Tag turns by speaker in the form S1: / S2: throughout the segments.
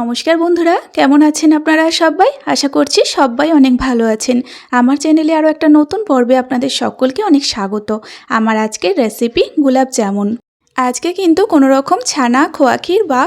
S1: নমস্কার বন্ধুরা, কেমন আছেন আপনারা সবাই? আশা করছি সবাই অনেক ভালো আছেন। আমার চ্যানেলে আরও একটা নতুন পর্বে আপনাদের সকলকে অনেক স্বাগত। আমার আজকের রেসিপি গোলাপ জামুন। আজকে কিন্তু কোনো রকম ছানা, খোয়া ক্ষীর বা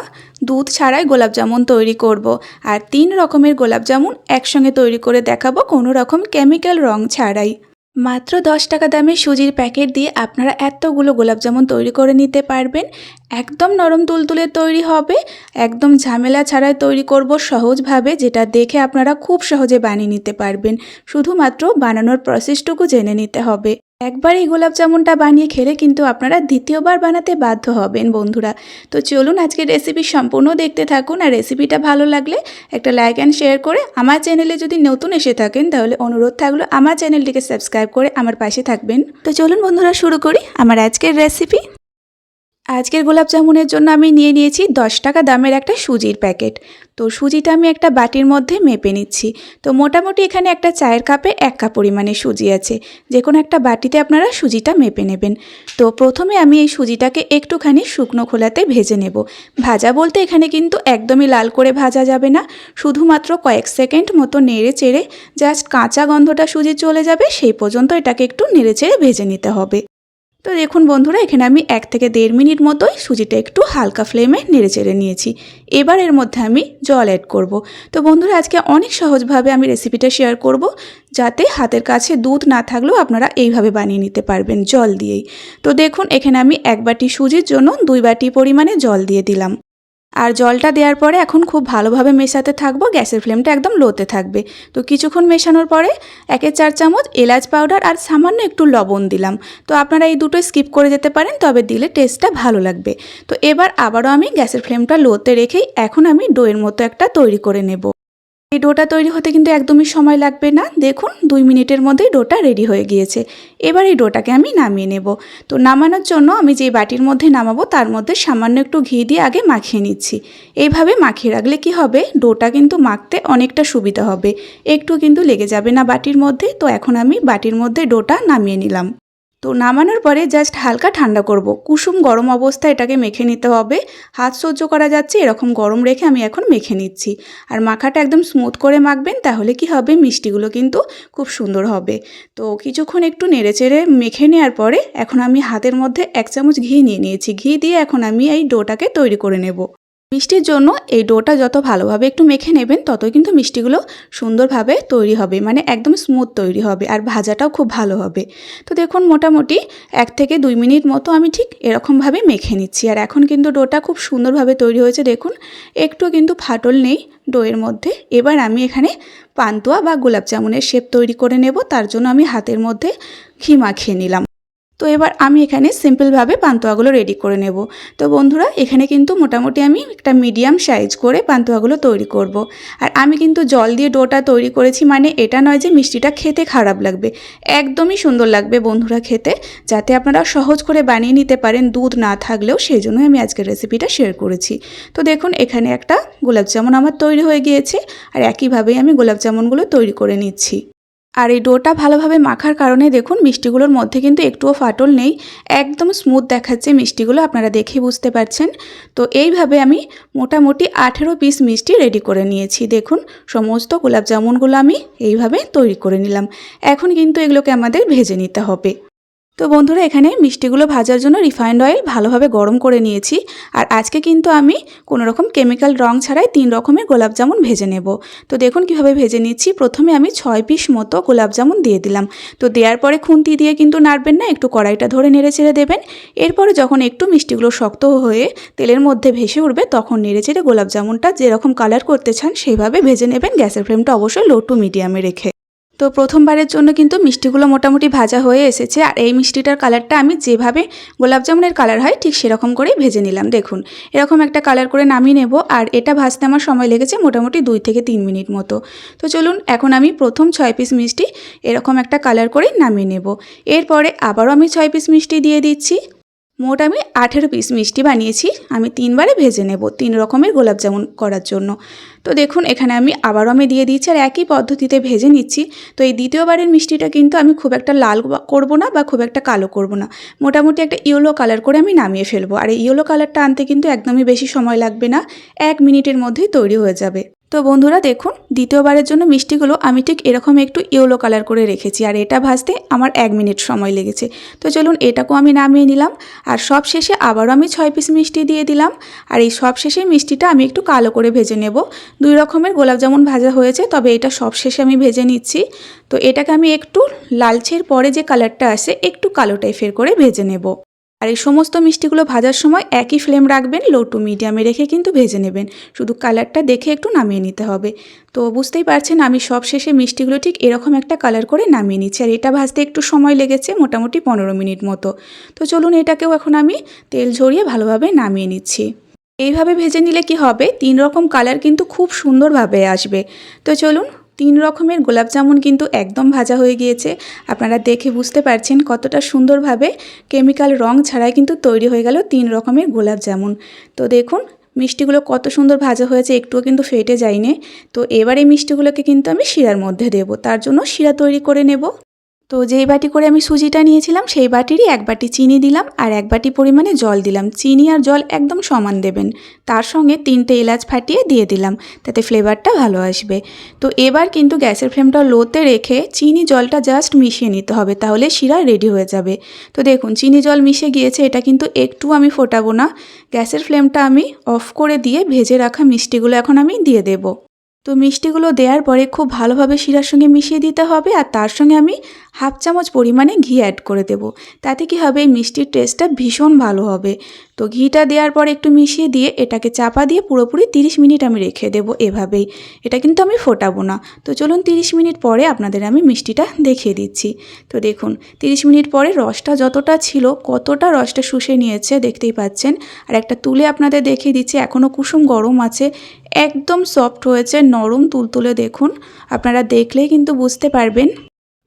S1: দুধ ছাড়াই গোলাপ জামুন তৈরি করব। আর তিন রকমের গোলাপ জামুন একসঙ্গে তৈরি করে দেখাবো কোনো রকম কেমিক্যাল রং ছাড়াই। মাত্র দশ টাকা দামে সুজির প্যাকেট দিয়ে আপনারা এতগুলো গোলাপ জামুন তৈরি করে নিতে পারবেন। একদম নরম তুলতুলে তৈরি হবে। একদম ঝামেলা ছাড়াই তৈরি করব সহজভাবে, যেটা দেখে আপনারা খুব সহজে বানিয়ে নিতে পারবেন। শুধুমাত্র বানানোর প্রসেসটুকু জেনে নিতে হবে। একবার এই গোলাপ জামুনটা বানিয়ে খেলে কিন্তু আপনারা দ্বিতীয়বার বানাতে বাধ্য হবেন, বন্ধুরা। তো চলুন আজকের রেসিপি সম্পূর্ণ দেখতে থাকুন আর রেসিপিটা ভালো লাগলে একটা লাইক অ্যান্ড শেয়ার করে আমার চ্যানেলে যদি নতুন এসে থাকেন, তাহলে অনুরোধ থাকল আমার চ্যানেলটিকে সাবস্ক্রাইব করে আমার পাশে থাকবেন। তো চলুন বন্ধুরা, শুরু করি আমার আজকের রেসিপি আজকের গোলাপ জামুনের জন্য আমি নিয়ে নিয়েছি দশ টাকা দামের একটা সুজির প্যাকেট। তো সুজিটা আমি একটা বাটির মধ্যে মেপে নিচ্ছি। তো মোটামুটি এখানে একটা চায়ের কাপে এক কাপ পরিমাণে সুজি আছে। যে কোনো একটা বাটিতে আপনারা সুজিটা মেপে নেবেন। তো প্রথমে আমি এই সুজিটাকে একটুখানি শুকনো খোলাতে ভেজে নেব। ভাজা বলতে এখানে কিন্তু একদমই লাল করে ভাজা যাবে না। শুধুমাত্র কয়েক সেকেন্ড মতো নেড়ে চেড়ে জাস্ট কাঁচা গন্ধটা সুজি চলে যাবে, সেই পর্যন্ত এটাকে একটু নেড়ে চেড়ে ভেজে নিতে হবে। তো দেখুন বন্ধুরা, এখানে আমি এক থেকে দেড় মিনিট মতোই সুজিটা একটু হালকা ফ্লেমে নেড়ে চেড়ে নিয়েছি। এবার এর মধ্যে আমি জল অ্যাড করব। তো বন্ধুরা, আজকে অনেক সহজভাবে আমি রেসিপিটা শেয়ার করব, যাতে হাতের কাছে দুধ না থাকলেও আপনারা এইভাবে বানিয়ে নিতে পারবেন জল দিয়েই। তো দেখুন, এখানে আমি এক বাটি সুজির জন্য দুই বাটি পরিমাণে জল দিয়ে দিলাম। আর জলটা দেওয়ার পরে এখন খুব ভালোভাবে মেশাতে থাকব, গ্যাসের ফ্লেমটা একদম লোতে থাকবে। তো কিছুক্ষণ মেশানোর পরে একে চার চামচ এলাচ পাউডার আর সামান্য একটু লবণ দিলাম। তো আপনারা এই দুটো স্কিপ করে যেতে পারেন, তবে দিলে টেস্টটা ভালো লাগবে। তো এবার আবারও আমি গ্যাসের ফ্লেমটা লোতে রেখেই এখন আমি ডোয়ের মতো একটা তৈরি করে নেব। এই ডোটা তৈরি হতে কিন্তু একদমই সময় লাগবে না। দেখুন, দুই মিনিটের মধ্যেই ডোটা রেডি হয়ে গিয়েছে। এবার এই ডোটাকে আমি নামিয়ে নেব। তো নামানোর জন্য আমি যে বাটির মধ্যে নামাবো, তার মধ্যে সামান্য একটু ঘি দিয়ে আগে মাখিয়ে নিচ্ছি। এইভাবে মাখিয়ে রাখলে কি হবে? ডোটা কিন্তু মাখতে অনেকটা সুবিধা হবে। একটু কিন্তু লেগে যাবে না বাটির মধ্যে। তো এখন আমি বাটির মধ্যে ডোটা নামিয়ে নিলাম। তো নামানোর পরে জাস্ট হালকা ঠান্ডা করব। কুসুম গরম অবস্থায় এটাকে মেখে নিতে হবে। হাত সহ্য করা যাচ্ছে, এরকম গরম রেখে আমি এখন মেখে নিচ্ছি। আর মাখাটা একদম স্মুথ করে মাখবেন, তাহলে কি হবে? মিষ্টিগুলো কিন্তু খুব সুন্দর হবে। তো কিছুক্ষণ একটু নেড়েচেড়ে মেখে নেওয়ার পরে এখন আমি হাতের মধ্যে এক চামচ ঘি নিয়ে নিয়েছি। ঘি দিয়ে এখন আমি এই ডোটাকে তৈরি করে নেব। মিষ্টির জন্য এই ডোটা যত ভালোভাবে একটু মেখে নেবেন, ততই কিন্তু মিষ্টিগুলো সুন্দরভাবে তৈরি হবে মানে একদম স্মুথ তৈরি হবে আর ভাজাটাও খুব ভালো হবে। তো দেখুন মোটামুটি এক থেকে দুই মিনিট মতো আমি ঠিক এরকমভাবে মেখে নিচ্ছি। আর এখন কিন্তু ডোটা খুব সুন্দরভাবে তৈরি হয়েছে, দেখুন একটু কিন্তু ফাটল নেই ডোয়ের মধ্যে। এবার আমি এখানে পান্তুয়া বা গোলাপ জামুনের শেপ তৈরি করে নেব, তার জন্য আমি হাতের মধ্যে ঘি মাখিয়ে নিলাম। তো এবার আমি এখানে সিম্পলভাবে পান্তুয়াগুলো রেডি করে নেব। তো বন্ধুরা, এখানে কিন্তু মোটামুটি আমি একটা মিডিয়াম সাইজ করে পান্তুয়াগুলো তৈরি করব। আর আমি কিন্তু জল দিয়ে ডোটা তৈরি করেছি মানে এটা নয় যে মিষ্টিটা খেতে খারাপ লাগবে, একদমই সুন্দর লাগবে বন্ধুরা খেতে, যাতে আপনারা সহজ করে বানিয়ে নিতে পারেন, দুধ না থাকলেও সেই জন্যই আমি আজকের রেসিপিটা শেয়ার করেছি। তো দেখুন, এখানে একটা গোলাপ জামুন আমার তৈরি হয়ে গিয়েছে, আর একইভাবেই আমি গোলাপ জামুনগুলো তৈরি করে নিচ্ছি। আর এই ডোটা ভালোভাবে মাখার কারণে দেখুন মিষ্টিগুলোর মধ্যে কিন্তু একটুও ফাটল নেই। একদম স্মুথ দেখাচ্ছে মিষ্টিগুলো, আপনারা দেখে বুঝতে পারছেন। তো এইভাবে আমি মোটামুটি আঠেরো পিস মিষ্টি রেডি করে নিয়েছি। দেখুন, সমস্ত গোলাপ জামুনগুলো আমি এইভাবে তৈরি করে নিলাম। এখন কিন্তু এগুলোকে আমাদের ভেজে নিতে হবে। তো বন্ধুরা, এখানে মিষ্টিগুলো ভাজার জন্য রিফাইন্ড অয়েল ভালোভাবে গরম করে নিয়েছি। আর আজকে কিন্তু আমি কোনো রকম কেমিক্যাল রং ছাড়াই তিন রকমের গোলাপ জামুন ভেজে নেব। তো দেখুন কীভাবে ভেজে নিচ্ছি। প্রথমে আমি ছয় পিস মতো গোলাপ জামুন দিয়ে দিলাম। তো দেওয়ার পরে খুন্তি দিয়ে কিন্তু নাড়বেন না, একটু কড়াইটা ধরে নেড়ে ছেড়ে দেবেন। এরপরে যখন একটু মিষ্টিগুলো শক্ত হয়ে তেলের মধ্যে ভেসে উঠবে, তখন নেড়ে চেড়ে গোলাপ জামুনটা যেরকম কালার করতে চান সেইভাবে ভেজে নেবেন। গ্যাসের ফ্লেমটা অবশ্যই লো টু মিডিয়ামে রেখে। তো প্রথমবারের জন্য কিন্তু মিষ্টিগুলো মোটামুটি ভাজা হয়ে এসেছে। আর এই মিষ্টিটার কালারটা আমি যেভাবে গোলাপ জামুনের কালার হয়, ঠিক সেরকম করেই ভেজে নিলাম। দেখুন, এরকম একটা কালার করে নামিয়ে নেব। আর এটা ভাজতে আমার সময় লেগেছে মোটামুটি দুই থেকে তিন মিনিট মতো। তো চলুন, এখন আমি প্রথম ছয় পিস মিষ্টি এরকম একটা কালার করে নামিয়ে নেব। এরপরে আবারও আমি ছয় পিস মিষ্টি দিয়ে দিচ্ছি। মোট আমি আঠেরো পিস মিষ্টি বানিয়েছি। আমি তিনবারে ভেজে নেব তিন রকমের গোলাপ জামুন করার জন্য। তো দেখুন, এখানে আমি আবারও আমি দিয়ে দিচ্ছি আর একই পদ্ধতিতে ভেজে নিচ্ছি। তো এই দ্বিতীয়বারের মিষ্টিটা কিন্তু আমি খুব একটা লাল করব না বা খুব একটা কালো করব না। মোটামুটি একটা ইয়েলো কালার করে আমি নামিয়ে ফেলব। আর এই ইয়েলো কালারটা আনতে কিন্তু একদমই বেশি সময় লাগবে না। এক মিনিটের মধ্যেই তৈরি হয়ে যাবে। তো বন্ধুরা দেখুন, দ্বিতীয়বারের জন্য মিষ্টিগুলো আমি ঠিক এরকম একটু ইয়েলো কালার করে রেখেছি আর এটা ভাজতে আমার এক মিনিট সময় লেগেছে। তো চলুন এটাকেও আমি নামিয়ে নিলাম আর সব শেষে আবারও আমি ছয় পিস মিষ্টি দিয়ে দিলাম আর এই সব শেষে মিষ্টিটা আমি একটু কালো করে ভেজে নেব। দুই রকমের গোলাপ জামুন ভাজা হয়েছে, তবে এটা সব শেষে আমি ভেজে নিচ্ছি। তো এটাকে আমি একটু লালচের পরে যে কালারটা আসে, একটু কালো টাইপের করে ভেজে নেব। আর এই সমস্ত মিষ্টিগুলো ভাজার সময় একই ফ্লেম রাখবেন লো টু মিডিয়ামে রেখে কিন্তু ভেজে নেবেন। শুধু কালারটা দেখে একটু নামিয়ে নিতে হবে। তো বুঝতেই পারছেন, আমি সব শেষে মিষ্টিগুলো ঠিক এরকম একটা কালার করে নামিয়ে নিচ্ছি। আর এটা ভাজতে একটু সময় লেগেছে, মোটামুটি পনেরো মিনিট মতো। তো চলুন এটাকেও এখন আমি তেল ঝরিয়ে ভালোভাবে নামিয়ে নিচ্ছি। এইভাবে ভেজে নিলে কি হবে? তিন রকম কালার কিন্তু খুব সুন্দরভাবে আসবে। তো চলুন তিন রকমের গোলাপ জামুন কিন্তু একদম ভাজা হয়ে গিয়েছে। আপনারা দেখে বুঝতে পারছেন কতটা সুন্দরভাবে কেমিক্যাল রং ছাড়াই কিন্তু তৈরি হয়ে গেল তিন রকমের গোলাপ জামুন। তো দেখুন, মিষ্টিগুলো কত সুন্দর ভাজা হয়েছে, একটুও কিন্তু ফেটে যায়নি। তো এবার এই মিষ্টিগুলোকে কিন্তু আমি শিরার মধ্যে দেব, তার জন্য শিরা তৈরি করে নেব। তো যেই বাটি করে আমি সুজিটা নিয়েছিলাম, সেই বাটিরই এক বাটি চিনি দিলাম আর এক বাটি পরিমাণে জল দিলাম। চিনি আর জল একদম সমান দেবেন। তার সঙ্গে তিনটে এলাচ ফাটিয়ে দিয়ে দিলাম, তাতে ফ্লেভারটা ভালো আসবে। তো এবার কিন্তু গ্যাসের ফ্লেমটা লোতে রেখে চিনি জলটা জাস্ট মিশিয়ে নিতে হবে, তাহলে শিরা রেডি হয়ে যাবে। তো দেখুন, চিনি জল মিশে গিয়েছে, এটা কিন্তু একটু আমি ফোটাবো না। গ্যাসের ফ্লেমটা আমি অফ করে দিয়ে ভেজে রাখা মিষ্টিগুলো এখন আমি দিয়ে দেবো। তো মিষ্টিগুলো দেওয়ার পরে খুব ভালোভাবে শিরার সঙ্গে মিশিয়ে দিতে হবে আর তার সঙ্গে আমি হাফ চামচ পরিমাণে ঘি অ্যাড করে দেব। তাতে কি হবে? এই মিষ্টির টেস্টটা ভীষণ ভালো হবে। তো ঘিটা দেওয়ার পর একটু মিশিয়ে দিয়ে এটাকে চাপা দিয়ে পুরোপুরি 30 মিনিট আমি রেখে দেব এভাবেই। এটা কিন্তু আমি ফোটাবো না। তো চলুন 30 মিনিট পরে আপনাদের আমি মিষ্টিটা দেখিয়ে দিচ্ছি। তো দেখুন 30 মিনিট পরে রসটা যতটা ছিল, কতটা রসটা শুষে নিয়েছে দেখতেই পাচ্ছেন। আর একটা তুলে আপনাদের দেখিয়ে দিচ্ছি এখনও কুসুম গরম আছে, একদম সফট হয়েছে, নরম তুলতুলে দেখুন। আপনারা দেখলেই কিন্তু বুঝতে পারবেন।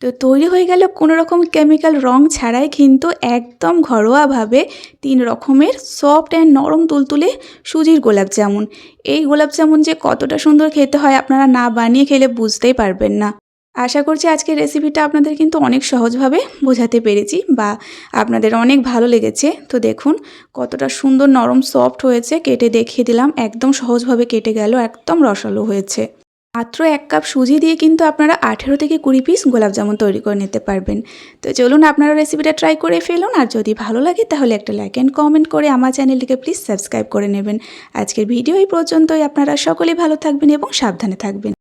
S1: তো তৈরি হয়ে গেল কোনো রকম কেমিক্যাল রং ছাড়াই কিন্তু একদম ঘরোয়াভাবে তিন রকমের সফট অ্যান্ড নরম তুলতুলে সুজির গোলাপ জামুন। এই গোলাপ জামুন যে কতটা সুন্দর খেতে হয় আপনারা না বানিয়ে খেলে বুঝতেই পারবেন না। আশা করছি আজকের রেসিপিটা আপনাদের কিন্তু অনেক সহজভাবে বোঝাতে পেরেছি বা আপনাদের অনেক ভালো লেগেছে। তো দেখুন, কতটা সুন্দর নরম সফট হয়েছে, কেটে দেখিয়ে দিলাম, একদম সহজভাবে কেটে গেল, একদম রসালো হয়েছে। মাত্র এক কাপ সুজি দিয়ে কিন্তু আপনারা আঠেরো থেকে কুড়ি পিস গোলাপ জামুন তৈরি করে নিতে পারবেন। তো চলুন আপনারা রেসিপিটা ট্রাই করে ফেলুন, আর যদি ভালো লাগে তাহলে একটা লাইক অ্যান্ড কমেন্ট করে আমার চ্যানেলটিকে প্লিজ সাবস্ক্রাইব করে নেবেন। আজকের ভিডিও এই পর্যন্তই, আপনারা সকলেই ভালো থাকবেন এবং সাবধানে থাকবেন।